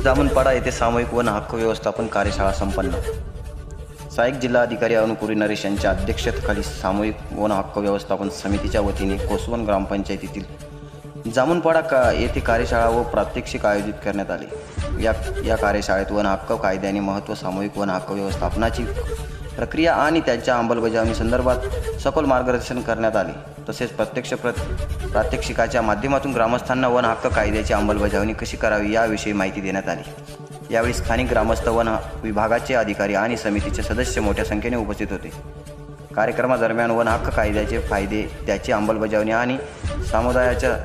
जामनपाडा येथे सामूहिक वन हक्क व्यवस्थापन कार्यशाळा संपन्न. सहाय्यक जिल्हाधिकारी अनुकुरी नरेश यांच्या अध्यक्षतेखाली सामूहिक वन हक्क व्यवस्थापन समितीच्या वतीने कोसवन ग्रामपंचायतीतील जामुनपाडा का येथे कार्यशाळा व प्रात्यक्षिक आयोजित करण्यात आले. या या कार्यशाळेत वन हक्क कायद्याने महत्त्व सामूहिक वन हक्क व्यवस्थापनाची प्रक्रिया आणि त्यांच्या अंमलबजावणी संदर्भात सखोल मार्गदर्शन करण्यात आले. तसेच प्रत्यक्ष प्र प्रात्यक्षिकाच्या माध्यमातून ग्रामस्थांना वन हक्क कायद्याची अंमलबजावणी कशी करावी याविषयी माहिती देण्यात आली. यावेळी स्थानिक ग्रामस्थ वन विभागाचे अधिकारी आणि समितीचे सदस्य मोठ्या संख्येने उपस्थित होते. कार्यक्रमादरम्यान वन हक्क कायद्याचे फायदे त्याची अंमलबजावणी आणि समुदायाच्या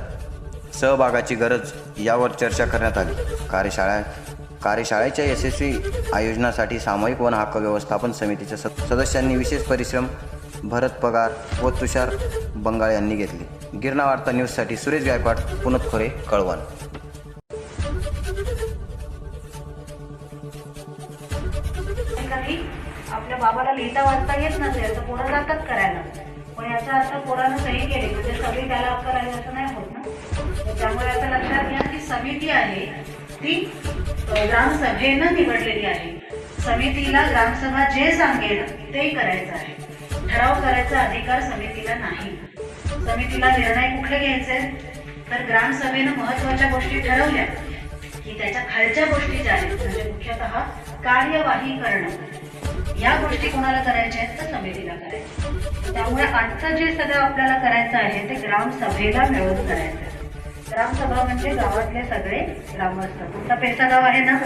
सहभागाची गरज यावर चर्चा करण्यात आली. कार्यशाळा कार्यशाळेच्या यशस्वी आयोजनासाठी सामूहिक वन हक्क व्यवस्थापन समितीच्या सदस्यांनी विशेष परिश्रम भरत पगार व तुषार बंगाळ यांनी घेतले. गिरणा वार्ता न्यूजसाठी सुरेश गायकवाड पुनत खोरे कळवण. आपल्या बाबाला लिहिता वाचता येत नसेल तर पोरं जातात करायला. पण याचा अर्थ पोरानं सही केली म्हणजे सगळी त्याला करायला असं नाही होत ना? त्यामुळे आता लक्षात घ्या की समिती आहे ती ग्रामसभेनं निवडलेली आहे. समितीला ग्रामसभा जे सांगेल ते करायचं आहे. ठराव करायचा अधिकार समितीला नाही. समितीला निर्णय कुठले घ्यायचे? तर ग्रामसभेनं महत्त्वाच्या गोष्टी ठरवल्या. की त्याच्या खालच्या गोष्टी ज्या आहेत म्हणजे मुख्यतः कार्यवाही करणं. या गोष्टी कोणाला करायच्या आहेत? तर समितीला करायच्या त्यामुळे आजचं जे सगळं आपल्याला करायचं आहे ते ग्रामसभेला मिळवून करायचं आहे. ग्रामसभा म्हणजे गावातले सगळे ग्रामस्थ. तुमचा पेसा गाव आहे ना?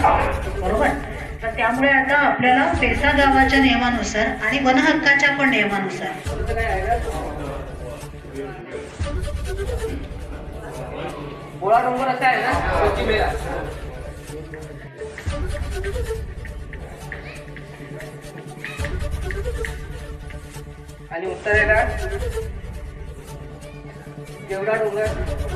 बरोबर? तर त्यामुळे आता आपल्याला पेसा गावाच्या नियमानुसार आणि वनहक्काच्या पण नियमानुसार. आणि डोंगर आहे ना? जेवढा डोंगर.